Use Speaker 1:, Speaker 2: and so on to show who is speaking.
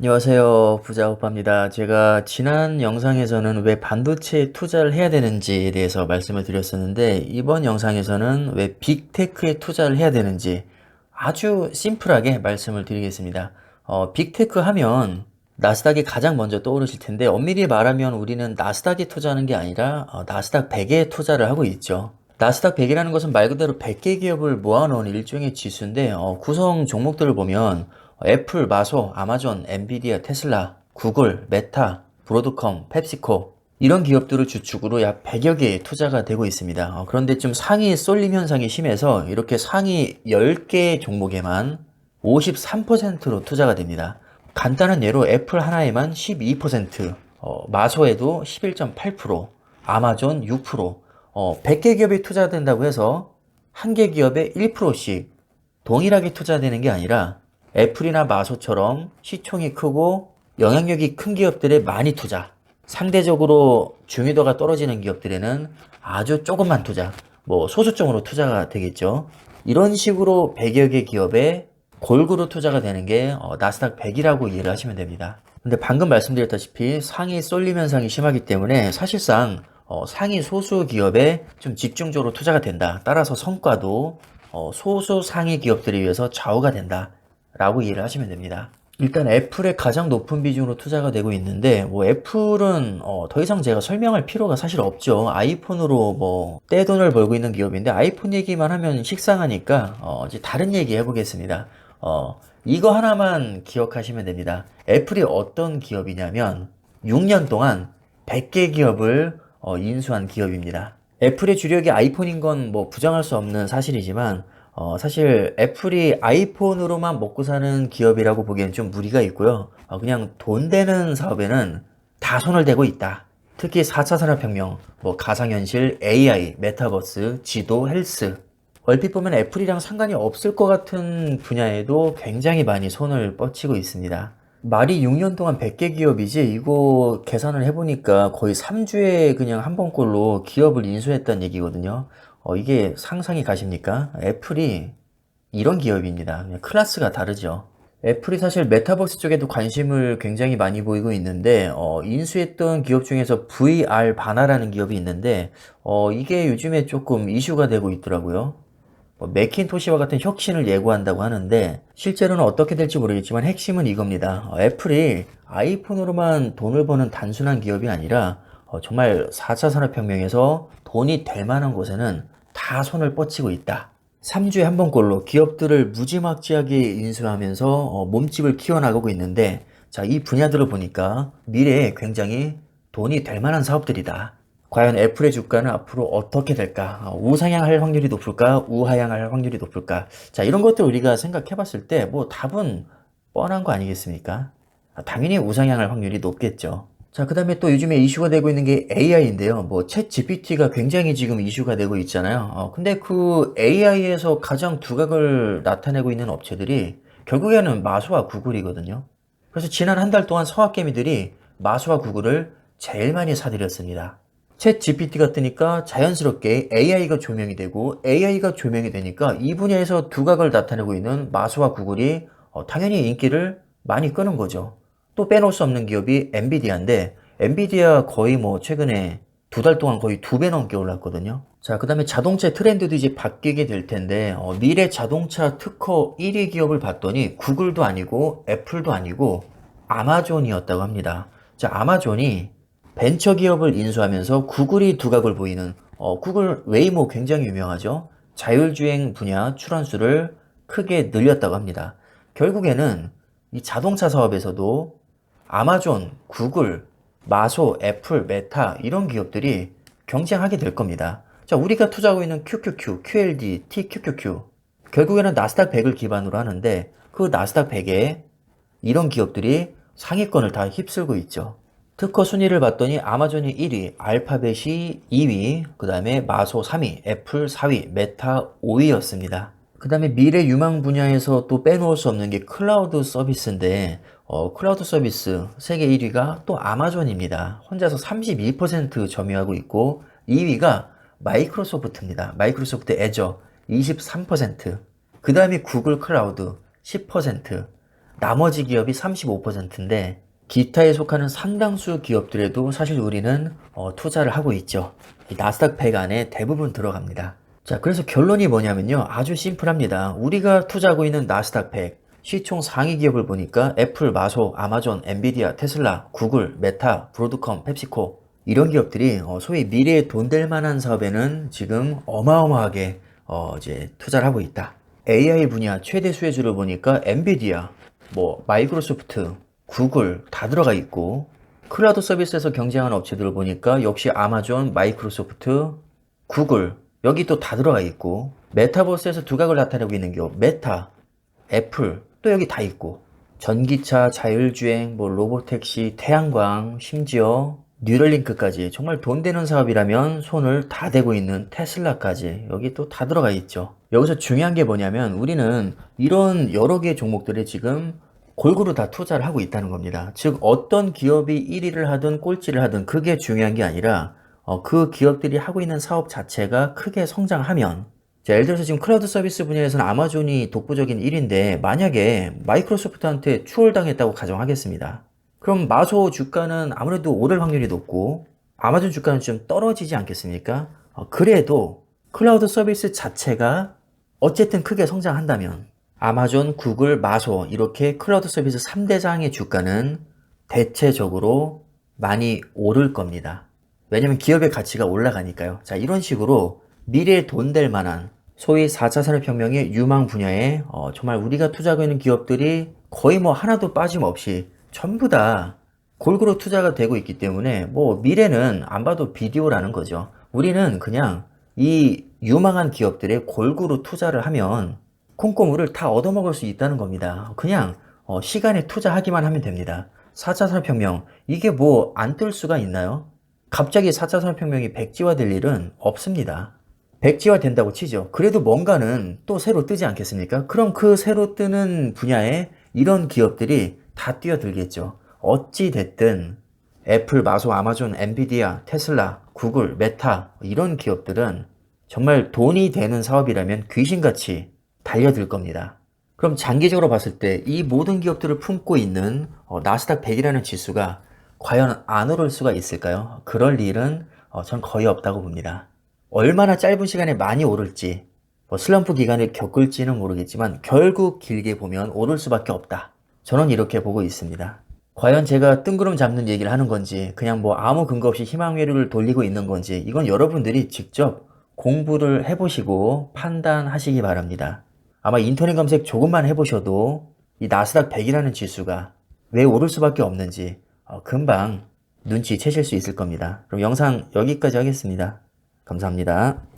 Speaker 1: 안녕하세요. 부자 오빠입니다. 제가 지난 영상에서는 왜 반도체에 투자를 해야 되는지에 대해서 말씀을 드렸었는데 이번 영상에서는 왜 빅테크에 투자를 해야 되는지 아주 심플하게 말씀을 드리겠습니다. 어, 빅테크 하면 나스닥이 가장 먼저 떠오르실 텐데 엄밀히 말하면 우리는 나스닥에 투자하는 게 아니라 어, 나스닥 100에 투자를 하고 있죠. 나스닥 100이라는 것은 말 그대로 100개 기업을 모아놓은 일종의 지수인데 어, 구성 종목들을 보면 애플, 마소, 아마존, 엔비디아, 테슬라, 구글, 메타, 브로드컴, 펩시코 이런 기업들을 주축으로 약 100여 개의 투자가 되고 있습니다. 어, 그런데 좀 상위 쏠림 현상이 심해서 이렇게 상위 10개 종목에만 53%로 투자가 됩니다. 간단한 예로 애플 하나에만 12%, 어, 마소에도 11.8%, 아마존 6%, 어, 100개 기업이 투자된다고 해서 한 개 기업에 1%씩 동일하게 투자되는 게 아니라 애플이나 마소처럼 시총이 크고 영향력이 큰 기업들에 많이 투자. 상대적으로 중요도가 떨어지는 기업들에는 아주 조금만 투자. 뭐 소수점으로 투자가 되겠죠. 이런 식으로 100여 개 기업에 골고루 투자가 되는 게 어, 나스닥 100이라고 이해를 하시면 됩니다. 근데 방금 말씀드렸다시피 상위 쏠림 현상이 심하기 때문에 사실상 어, 상위 소수 기업에 좀 집중적으로 투자가 된다. 따라서 성과도 어, 소수 상위 기업들에 의해서 좌우가 된다. 라고 이해를 하시면 됩니다. 일단 애플의 가장 높은 비중으로 투자가 되고 있는데 뭐 애플은 어, 더 이상 제가 설명할 필요가 사실 없죠. 아이폰으로 뭐 떼돈을 벌고 있는 기업인데 아이폰 얘기만 하면 식상하니까 어, 이제 다른 얘기 해보겠습니다. 어, 이거 하나만 기억하시면 됩니다. 애플이 어떤 기업이냐면 6년 동안 100개 기업을 어, 인수한 기업입니다. 애플의 주력이 아이폰인 건 뭐 부정할 수 없는 사실이지만 어, 사실 애플이 아이폰으로만 먹고 사는 기업이라고 보기엔 좀 무리가 있고요. 어, 그냥 돈 되는 사업에는 다 손을 대고 있다. 특히 4차 산업혁명, 뭐 가상현실, AI, 메타버스, 지도, 헬스. 얼핏 보면 애플이랑 상관이 없을 것 같은 분야에도 굉장히 많이 손을 뻗치고 있습니다. 말이 6년 동안 100개 기업이지 이거 계산을 해보니까 거의 3주에 그냥 한 번꼴로 기업을 인수했다는 얘기거든요. 어, 이게 상상이 가십니까? 애플이 이런 기업입니다. 그냥 클래스가 다르죠. 애플이 사실 메타버스 쪽에도 관심을 굉장히 많이 보이고 있는데 어, 인수했던 기업 중에서 VR 바나라는 기업이 있는데 어, 이게 요즘에 조금 이슈가 되고 있더라고요. 뭐 맥킨토시와 같은 혁신을 예고한다고 하는데 실제로는 어떻게 될지 모르겠지만 핵심은 이겁니다. 어, 애플이 아이폰으로만 돈을 버는 단순한 기업이 아니라 어, 정말 4차 산업혁명에서 돈이 될 만한 곳에는 다 손을 뻗치고 있다. 3주에 한 번꼴로 기업들을 무지막지하게 인수하면서 어, 몸집을 키워나가고 있는데 자, 이 분야들을 보니까 미래에 굉장히 돈이 될 만한 사업들이다. 과연 애플의 주가는 앞으로 어떻게 될까? 어, 우상향할 확률이 높을까? 우하향할 확률이 높을까? 자, 이런 것들 우리가 생각해 봤을 때 뭐 답은 뻔한 거 아니겠습니까? 아, 당연히 우상향할 확률이 높겠죠. 자, 그 다음에 또 요즘에 이슈가 되고 있는 게 AI인데요. 뭐, 챗 GPT가 굉장히 지금 이슈가 되고 있잖아요. 어, 근데 그 AI에서 가장 두각을 나타내고 있는 업체들이 결국에는 마소와 구글이거든요. 그래서 지난 한 달 동안 서학개미들이 마소와 구글을 제일 많이 사들였습니다. 챗 GPT가 뜨니까 자연스럽게 AI가 조명이 되고 AI가 조명이 되니까 이 분야에서 두각을 나타내고 있는 마소와 구글이 어, 당연히 인기를 많이 끄는 거죠. 또 빼놓을 수 없는 기업이 엔비디아인데 엔비디아 거의 뭐 최근에 두 달 동안 거의 두 배 넘게 올랐거든요. 자, 그 다음에 자동차 트렌드도 이제 바뀌게 될 텐데, 어, 미래 자동차 특허 1위 기업을 봤더니 구글도 아니고 애플도 아니고 아마존이었다고 합니다. 자, 아마존이 벤처 기업을 인수하면서 구글이 두각을 보이는, 어, 구글 웨이모 굉장히 유명하죠. 자율주행 분야 출원수를 크게 늘렸다고 합니다. 결국에는 이 자동차 사업에서도 아마존, 구글, 마소, 애플, 메타 이런 기업들이 경쟁하게 될 겁니다. 자, 우리가 투자하고 있는 QQQ, QLD, TQQQ 결국에는 나스닥 100을 기반으로 하는데 그 나스닥 100에 이런 기업들이 상위권을 다 휩쓸고 있죠. 특허 순위를 봤더니 아마존이 1위, 알파벳이 2위, 그 다음에 마소 3위, 애플 4위, 메타 5위였습니다. 그 다음에 미래 유망 분야에서 또 빼놓을 수 없는 게 클라우드 서비스인데 어, 클라우드 서비스 세계 1위가 또 아마존입니다. 혼자서 32% 점유하고 있고 2위가 마이크로소프트입니다. 마이크로소프트 애저 23%. 그 다음에 구글 클라우드 10%. 나머지 기업이 35%인데 기타에 속하는 상당수 기업들에도 사실 우리는 어, 투자를 하고 있죠. 이 나스닥 100 안에 대부분 들어갑니다. 자, 그래서 결론이 뭐냐면요. 아주 심플합니다. 우리가 투자하고 있는 나스닥 100 시총 상위 기업을 보니까 애플, 마소, 아마존, 엔비디아, 테슬라, 구글, 메타, 브로드컴, 펩시코 이런 기업들이 어, 소위 미래에 돈 될 만한 사업에는 지금 어마어마하게 어, 이제 투자를 하고 있다. AI 분야 최대 수혜주를 보니까 엔비디아, 뭐 마이크로소프트, 구글 다 들어가 있고 클라우드 서비스에서 경쟁하는 업체들을 보니까 역시 아마존, 마이크로소프트, 구글 여기 또 다 들어가 있고 메타버스에서 두각을 나타내고 있는 기업 메타, 애플 또 여기 다 있고 전기차, 자율주행, 뭐 로보택시, 태양광, 심지어 뉴럴링크까지 정말 돈 되는 사업이라면 손을 다 대고 있는 테슬라까지 여기 또 다 들어가 있죠. 여기서 중요한 게 뭐냐면 우리는 이런 여러 개의 종목들에 지금 골고루 다 투자를 하고 있다는 겁니다. 즉 어떤 기업이 1위를 하든 꼴찌를 하든 그게 중요한 게 아니라 어, 그 기업들이 하고 있는 사업 자체가 크게 성장하면 자, 예를 들어서 지금 클라우드 서비스 분야에서는 아마존이 독보적인 1위인데 만약에 마이크로소프트한테 추월당했다고 가정하겠습니다. 그럼 마소 주가는 아무래도 오를 확률이 높고 아마존 주가는 좀 떨어지지 않겠습니까? 어, 그래도 클라우드 서비스 자체가 어쨌든 크게 성장한다면 아마존, 구글, 마소 이렇게 클라우드 서비스 3대장의 주가는 대체적으로 많이 오를 겁니다. 왜냐면 기업의 가치가 올라가니까요. 자, 이런 식으로 미래에 돈 될 만한 소위 4차 산업혁명의 유망 분야에 어, 정말 우리가 투자하고 있는 기업들이 거의 뭐 하나도 빠짐없이 전부 다 골고루 투자가 되고 있기 때문에 뭐 미래는 안 봐도 비디오라는 거죠. 우리는 그냥 이 유망한 기업들에 골고루 투자를 하면 콩고물을 다 얻어먹을 수 있다는 겁니다. 그냥 어, 시간에 투자하기만 하면 됩니다. 4차 산업혁명 이게 뭐 안 뜰 수가 있나요? 갑자기 4차 산업혁명이 백지화될 일은 없습니다. 백지화 된다고 치죠. 그래도 뭔가는 또 새로 뜨지 않겠습니까? 그럼 그 새로 뜨는 분야에 이런 기업들이 다 뛰어들겠죠. 어찌 됐든 애플, 마소, 아마존, 엔비디아, 테슬라, 구글, 메타 이런 기업들은 정말 돈이 되는 사업이라면 귀신같이 달려들 겁니다. 그럼 장기적으로 봤을 때 이 모든 기업들을 품고 있는 어, 나스닥 100이라는 지수가 과연 안 오를 수가 있을까요? 그럴 일은 어, 전 거의 없다고 봅니다. 얼마나 짧은 시간에 많이 오를지 뭐 슬럼프 기간을 겪을지는 모르겠지만 결국 길게 보면 오를 수밖에 없다. 저는 이렇게 보고 있습니다. 과연 제가 뜬구름 잡는 얘기를 하는 건지 그냥 뭐 아무 근거 없이 희망회로를 돌리고 있는 건지 이건 여러분들이 직접 공부를 해보시고 판단하시기 바랍니다. 아마 인터넷 검색 조금만 해보셔도 이 나스닥 100이라는 지수가 왜 오를 수밖에 없는지 어, 금방 눈치채실 수 있을 겁니다. 그럼 영상 여기까지 하겠습니다. 감사합니다.